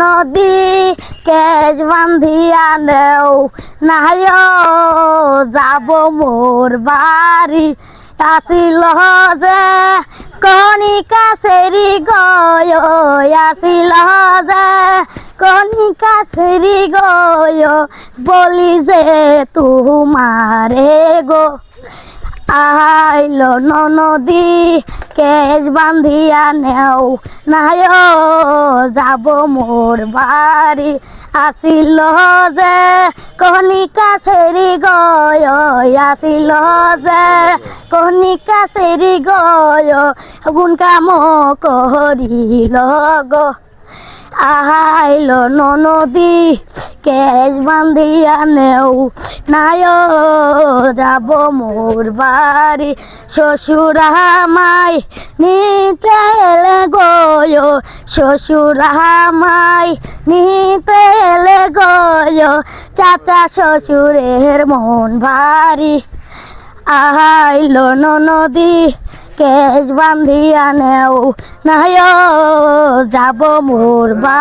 নদী কেজ বান্ধিয়া নেও। নাহায় যাব মোর বাড়ি। আসিল যে কণিকা সেরি গয়, আসিল যে কণিকা সেরি গয়, বলি যে তুমারে গো। আইল নদী কেজ বান্ধিয়া নেও। নায় যাব মোর বাড়ি। আসিল যে কহনিকা সেরি গয়, আসিল যে কহনিকা সেরি গয়। গুণ কাম করিল গো। আইল নদী কেজ বান্ধিয়া নেও। নায়, যাব মোর বাড়ি। শ্বশুরামাই নিতে গয় শ্বশুরামাই নিতে গয়। চাচা শ্বশুরের মন ভারী। আইল নদী কেজ বান্ধিয়া নেও নাহ যাব মোর বা